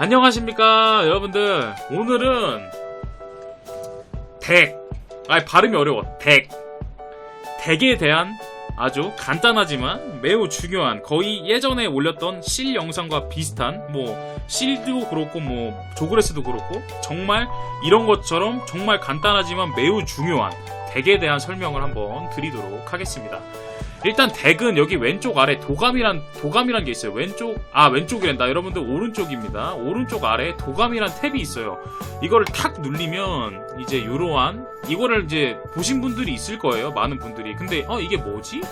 안녕하십니까 여러분들. 오늘은 덱 아니 발음이 어려워. 덱 덱에 대한 아주 간단하지만 매우 중요한 거의 예전에 올렸던 실 영상과 비슷한 뭐 실도 그렇고 뭐 조그레스도 그렇고 정말 이런 것처럼 정말 간단하지만 매우 중요한 덱에 대한 설명을 한번 드리도록 하겠습니다. 일단 덱은 여기 왼쪽 아래 도감이란 도감이란 게 있어요. 왼쪽 아 왼쪽이란다. 여러분들 오른쪽입니다. 오른쪽 아래 도감이란 탭이 있어요. 이거를 탁 누르면 이제 이러한 이거를 이제 보신 분들이 있을 거예요. 많은 분들이. 근데 어 이게 뭐지?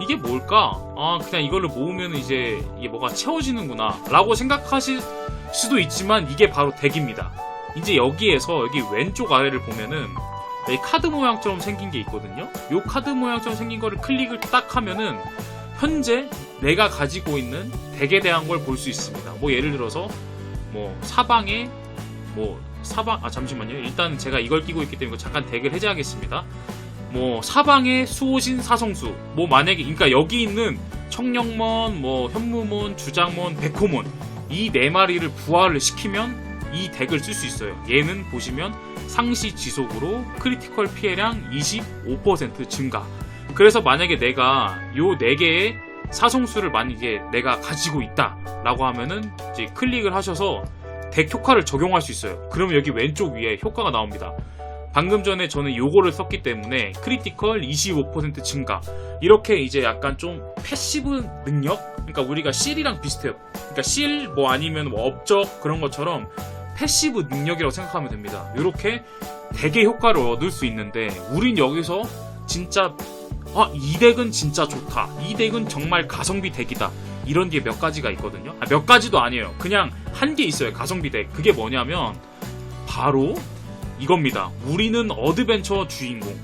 이게 뭘까? 아 그냥 이걸로 모으면 이제 이게 뭐가 채워지는구나라고 생각하실 수도 있지만 이게 바로 덱입니다. 이제 여기에서 여기 왼쪽 아래를 보면은 이 카드 모양처럼 생긴 게 있거든요. 이 카드 모양처럼 생긴 거를 클릭을 딱 하면은 현재 내가 가지고 있는 덱에 대한 걸 볼 수 있습니다. 뭐 예를 들어서 뭐 사방에 뭐 사방 아 잠시만요. 일단 제가 이걸 끼고 있기 때문에 잠깐 덱을 해제하겠습니다. 뭐 사방에 수호신 사성수 뭐 만약에 그러니까 여기 있는 청령몬 뭐 현무몬 주장몬 백호몬 이 네 마리를 부활을 시키면 이 덱을 쓸 수 있어요. 얘는 보시면 상시 지속으로 크리티컬 피해량 25% 증가. 그래서 만약에 내가 요 4개의 사성수를 만약에 내가 가지고 있다라고 하면은 이제 클릭을 하셔서 덱 효과를 적용할 수 있어요. 그러면 여기 왼쪽 위에 효과가 나옵니다. 방금 전에 저는 요거를 썼기 때문에 크리티컬 25% 증가. 이렇게 이제 약간 좀 패시브 능력? 그러니까 우리가 실이랑 비슷해요. 그러니까 실 뭐 아니면 뭐 업적 그런 것처럼 패시브 능력이라고 생각하면 됩니다. 이렇게 대개 효과를 얻을 수 있는데 우린 여기서 진짜 아, 이 덱은 진짜 좋다. 이 덱은 정말 가성비 덱이다. 이런 게 몇 가지가 있거든요. 아, 몇 가지도 아니에요. 그냥 한개 있어요. 가성비 덱. 그게 뭐냐면 바로 이겁니다. 우리는 어드벤처 주인공.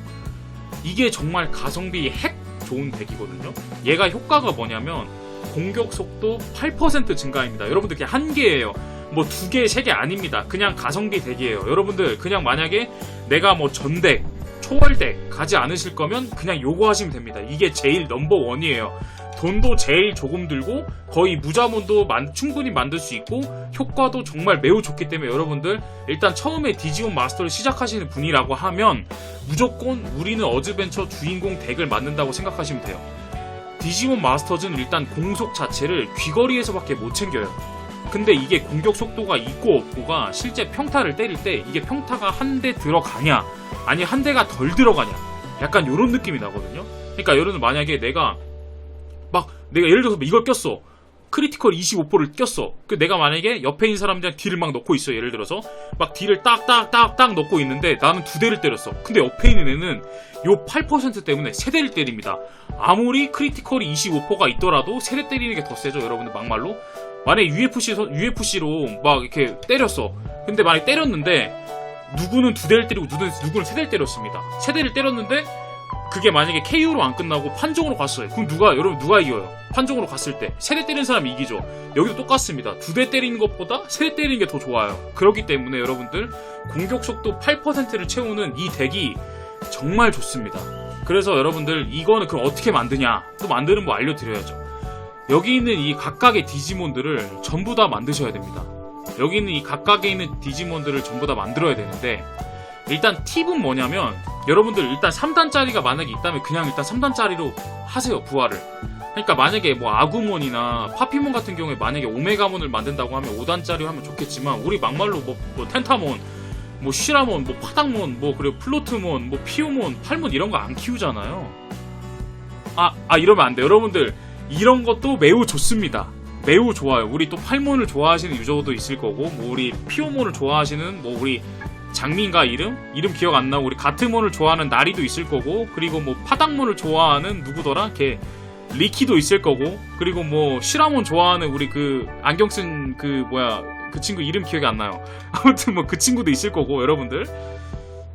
이게 정말 가성비 핵 좋은 덱이거든요. 얘가 효과가 뭐냐면 공격 속도 8% 증가입니다. 여러분들 그냥 한 개예요. 뭐 두 개, 세 개 아닙니다. 그냥 가성비 덱이에요. 여러분들 그냥 만약에 내가 뭐 전덱, 초월덱 가지 않으실 거면 그냥 요거 하시면 됩니다. 이게 제일 넘버 원이에요. 돈도 제일 조금 들고 거의 무자본도 만- 충분히 만들 수 있고 효과도 정말 매우 좋기 때문에 여러분들 일단 처음에 디지몬 마스터를 시작하시는 분이라고 하면 무조건 우리는 어드벤처 주인공 덱을 만든다고 생각하시면 돼요. 디지몬 마스터즈는 일단 공속 자체를 귀거리에서밖에 못 챙겨요. 근데 이게 공격 속도가 있고 없고가 실제 평타를 때릴 때 이게 평타가 한 대 들어가냐 아니 한 대가 덜 들어가냐 약간 요런 느낌이 나거든요. 그러니까 여러분 만약에 내가 막 내가 예를 들어서 이걸 꼈어. 크리티컬 25%를 꼈어. 그 내가 만약에 옆에 있는 사람들이랑 딜을 막 넣고 있어. 예를 들어서 막 딜을 딱딱딱딱 넣고 있는데 나는 두 대를 때렸어. 근데 옆에 있는 애는 요 8% 때문에 세 대를 때립니다. 아무리 크리티컬이 25%가 있더라도 세 대 때리는 게 더 세죠. 여러분들 막말로. 만약에 UFC, 서- UFC로 막 이렇게 때렸어. 근데 만약에 때렸는데 누구는 두 대를 때리고 누구는, 누구는 세 대를 때렸습니다. 세 대를 때렸는데 그게 만약에 KO로 안 끝나고 판정으로 갔어요. 그럼 누가 여러분 누가 이겨요? 판정으로 갔을 때 세 대 때리는 사람이 이기죠. 여기도 똑같습니다. 두 대 때리는 것보다 세 대 때리는 게 더 좋아요. 그렇기 때문에 여러분들 공격 속도 8%를 채우는 이 덱이 정말 좋습니다. 그래서 여러분들 이거는 그럼 어떻게 만드냐? 또 만드는 거 알려드려야죠. 여기 있는 이 각각의 디지몬들을 전부 다 만드셔야 됩니다. 여기 있는 이 각각에 있는 디지몬들을 전부 다 만들어야 되는데 일단 팁은 뭐냐면 여러분들 일단 3단짜리가 만약에 있다면 그냥 일단 3단짜리로 하세요 부활을 그러니까 만약에 뭐 아구몬이나 파피몬 같은 경우에 만약에 오메가몬을 만든다고 하면 5단짜리 하면 좋겠지만 우리 막말로 뭐, 뭐 텐타몬 뭐 쉬라몬 뭐 파닥몬 뭐 그리고 플로트몬 뭐 피오몬 팔몬 이런 거 안 키우잖아요. 아, 아 이러면 안 돼 여러분들 이런 것도 매우 좋습니다 매우 좋아요 우리 또 팔몬을 좋아하시는 유저도 있을 거고 뭐 우리 피오몬을 좋아하시는 뭐 우리 장민가 이름? 이름 기억 안 나고 우리 가트몬을 좋아하는 나리도 있을 거고 그리고 뭐 파닥몬을 좋아하는 누구더라? 걔 리키도 있을 거고 그리고 뭐 시라몬 좋아하는 우리 그 안경 쓴 그 뭐야 그 친구 이름 기억이 안 나요. 아무튼 뭐 그 친구도 있을 거고 여러분들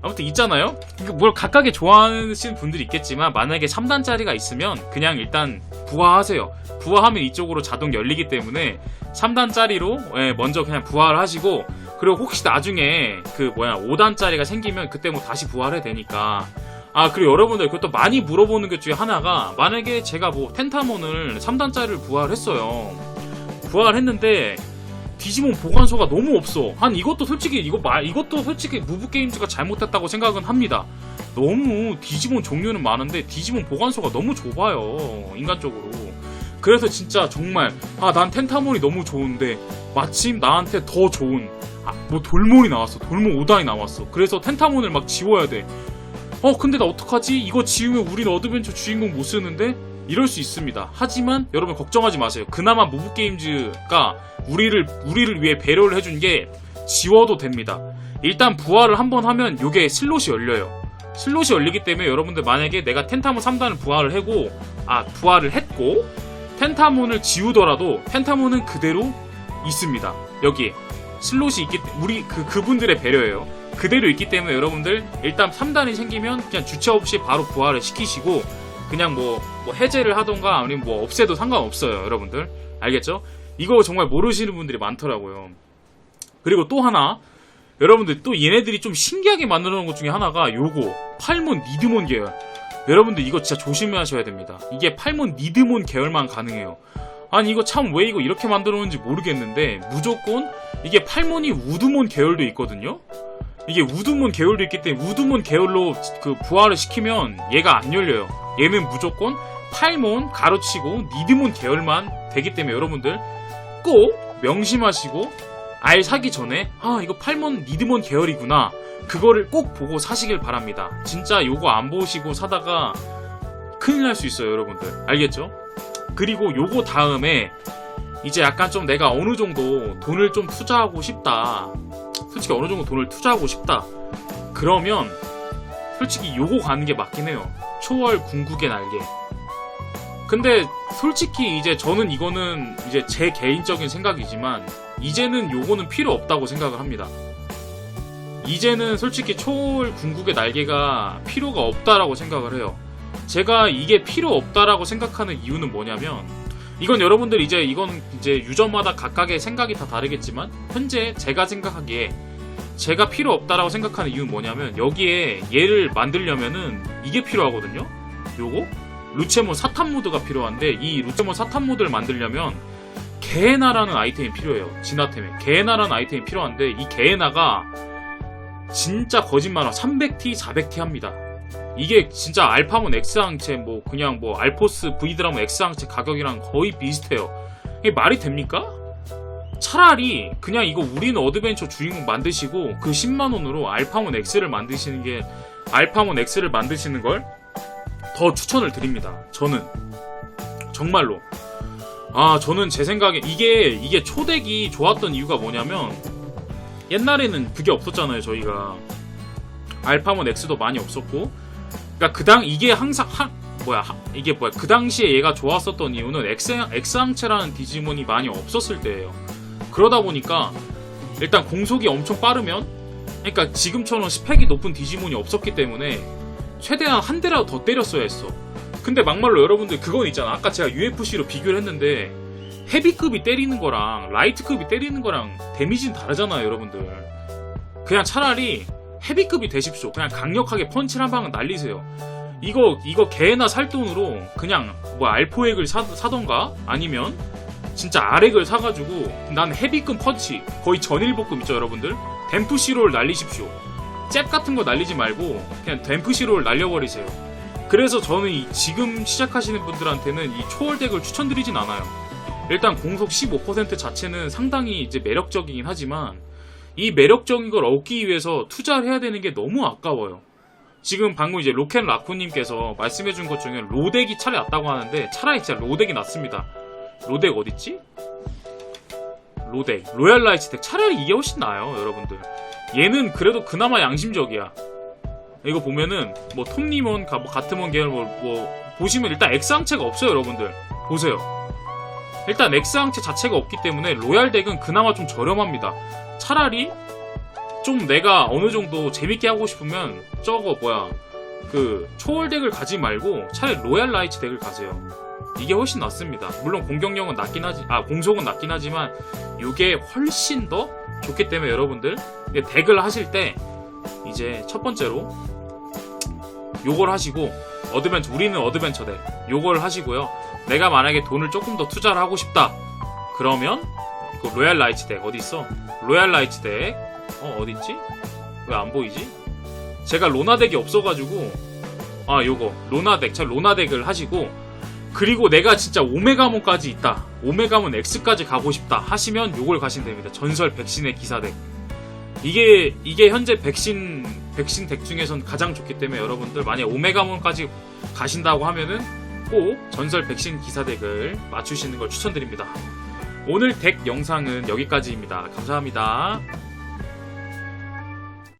아무튼 있잖아요. 그뭘 각각의 좋아하시는 분들이 있겠지만 만약에 3단짜리가 있으면 그냥 일단 부화하세요. 부화하면 이쪽으로 자동 열리기 때문에 3단짜리로 먼저 그냥 부활을 하시고 그리고 혹시 나중에 그 뭐야 5단짜리가 생기면 그때 뭐 다시 부활해야 되니까 아 그리고 여러분들 그것도 많이 물어보는 것 중에 하나가 만약에 제가 뭐 텐타몬을 3단짜리를 부활 했어요 부활 했는데 디지몬 보관소가 너무 없어. 한 이것도 솔직히 이거 말 이것도 솔직히 무브 게임즈가 잘못했다고 생각은 합니다. 너무 디지몬 종류는 많은데 디지몬 보관소가 너무 좁아요 인간적으로. 그래서 진짜 정말 아 난 텐타몬이 너무 좋은데 마침 나한테 더 좋은 아, 뭐 돌몬이 나왔어. 돌몬 5단이 나왔어. 그래서 텐타몬을 막 지워야 돼. 어 근데 나 어떡하지? 이거 지우면 우린 어드벤처 주인공 못 쓰는데? 이럴 수 있습니다. 하지만 여러분 걱정하지 마세요. 그나마 무브 게임즈가 우리를 우리를 위해 배려를 해준 게 지워도 됩니다. 일단 부활을 한번 하면 요게 슬롯이 열려요. 슬롯이 열리기 때문에 여러분들 만약에 내가 텐타몬 3단을 부활을 하고 아 부활을 했고 텐타몬을 지우더라도 텐타몬은 그대로 있습니다. 여기 슬롯이 있기 때- 우리 그 그분들의 배려예요. 그대로 있기 때문에 여러분들 일단 3단이 생기면 그냥 주체 없이 바로 부활을 시키시고 그냥 뭐, 뭐 해제를 하던가 아니면 뭐 없애도 상관없어요, 여러분들. 알겠죠? 이거 정말 모르시는 분들이 많더라고요. 그리고 또 하나, 여러분들 또 얘네들이 좀 신기하게 만들어 놓은 것 중에 하나가 요거, 팔몬 니드몬 계열. 여러분들 이거 진짜 조심하셔야 됩니다. 이게 팔몬 니드몬 계열만 가능해요. 아니 이거 참 왜 이거 이렇게 만들어 놓은지 모르겠는데 무조건 이게 팔몬이 우드몬 계열도 있거든요. 이게 우드몬 계열도 있기 때문에 우드몬 계열로 그 부활을 시키면 얘가 안 열려요. 얘는 무조건 팔몬 가로치고 니드몬 계열만 되기 때문에 여러분들 꼭 명심하시고 알 사기 전에 아 이거 팔몬 니드몬 계열이구나 그거를 꼭 보고 사시길 바랍니다. 진짜 요거 안 보시고 사다가 큰일 날 수 있어요, 여러분들. 알겠죠? 그리고 요거 다음에 이제 약간 좀 내가 어느 정도 돈을 좀 투자하고 싶다. 솔직히 어느 정도 돈을 투자하고 싶다. 그러면 솔직히 요거 가는 게 맞긴 해요. 초월 궁극의 날개. 근데 솔직히 이제 저는 이거는 이제 제 개인적인 생각이지만 이제는 요거는 필요 없다고 생각을 합니다. 이제는 솔직히 초월 궁극의 날개가 필요가 없다라고 생각을 해요. 제가 이게 필요 없다라고 생각하는 이유는 뭐냐면 이건 여러분들 이제 이건 이제 유저마다 각각의 생각이 다 다르겠지만 현재 제가 생각하기에 제가 필요 없다라고 생각하는 이유는 뭐냐면 여기에 얘를 만들려면은 이게 필요하거든요. 요거 루체몬 사탄 모드가 필요한데 이 루체몬 사탄 모드를 만들려면 게에나라는 아이템이 필요해요. 진화템에 게에나라는 아이템이 필요한데 이 게에나가 진짜 거짓말하 300T, 400T 합니다. 이게 진짜 알파몬 X 항체 뭐 그냥 뭐 알포스 V드라몬 X 항체 가격이랑 거의 비슷해요. 이게 말이 됩니까? 차라리 그냥 이거 우리는 어드벤처 주인공 만드시고 그 10만 원으로 알파몬 X를 만드시는 게 알파몬 X를 만드시는 걸 더 추천을 드립니다. 저는 정말로 아 저는 제 생각에 이게 이게 초덱이 좋았던 이유가 뭐냐면 옛날에는 그게 없었잖아요 저희가 알파몬 X도 많이 없었고 그러니까 그 당 이게 항상 하, 뭐야 하- 이게 뭐야 그 당시에 얘가 좋았었던 이유는 X X 항체라는 디지몬이 많이 없었을 때예요. 그러다 보니까 일단 공속이 엄청 빠르면 그러니까 지금처럼 스펙이 높은 디지몬이 없었기 때문에 최대한 한 대라도 더 때렸어야 했어. 근데 막말로 여러분들 그건 있잖아. 아까 제가 UFC로 비교를 했는데 헤비급이 때리는 거랑 라이트급이 때리는 거랑 데미지는 다르잖아요, 여러분들. 그냥 차라리 헤비급이 되십시오. 그냥 강력하게 펀치를 한 방은 날리세요. 이거 이거 개나 살 돈으로 그냥 뭐 알포액을 사, 사던가? 아니면 진짜 아렉을 사가지고 난 헤비급 펀치 거의 전일복급 있죠 여러분들? 댐프시로를 날리십시오. 잽 같은 거 날리지 말고 그냥 댐프시로를 날려버리세요. 그래서 저는 이 지금 시작하시는 분들한테는 이 초월덱을 추천드리진 않아요. 일단 공속 15% 자체는 상당히 이제 매력적이긴 하지만 이 매력적인 걸 얻기 위해서 투자를 해야 되는 게 너무 아까워요. 지금 방금 이제 로켓 라쿠님께서 말씀해준 것 중에 로덱이 차라리 낫다고 하는데 차라리 진짜 로덱이 낫습니다. 로덱 어딨지? 로덱 로얄 라이츠 덱 차라리 이게 훨씬 나아요 여러분들. 얘는 그래도 그나마 양심적이야. 이거 보면은 뭐 톱니몬 가- 뭐 가트몬 계열 뭐, 뭐 보시면 일단 X항체가 없어요 여러분들. 보세요. 일단 X항체 자체가 없기 때문에 로얄 덱은 그나마 좀 저렴합니다 차라리 좀 내가 어느 정도 재밌게 하고 싶으면 저거 뭐야 그 초월 덱을 가지 말고 차라리 로얄 라이츠 덱을 가세요 이게 훨씬 낫습니다. 물론 공격력은 낮긴 하지, 아 공속은 낮긴 하지만 이게 훨씬 더 좋기 때문에 여러분들 덱을 하실 때 이제 첫 번째로 요걸 하시고 어드벤처 우리는 어드벤처 덱 요걸 하시고요. 내가 만약에 돈을 조금 더 투자를 하고 싶다. 그러면 그 로얄 라이츠 덱 어디 있어? 로얄 라이츠 덱. 어 어디 있지? 왜 안 보이지? 제가 로나 덱이 없어가지고 아 요거 로나 덱. 자 로나 덱을 하시고 그리고 내가 진짜 오메가몬까지 있다. 오메가몬 X까지 가고 싶다 하시면 요걸 가시면 됩니다. 전설 백신의 기사 덱. 이게 이게 현재 백신 백신 덱 중에선 가장 좋기 때문에 여러분들 만약 오메가몬까지 가신다고 하면은 꼭 전설 백신 기사 덱을 맞추시는 걸 추천드립니다. 오늘 덱 영상은 여기까지입니다. 감사합니다.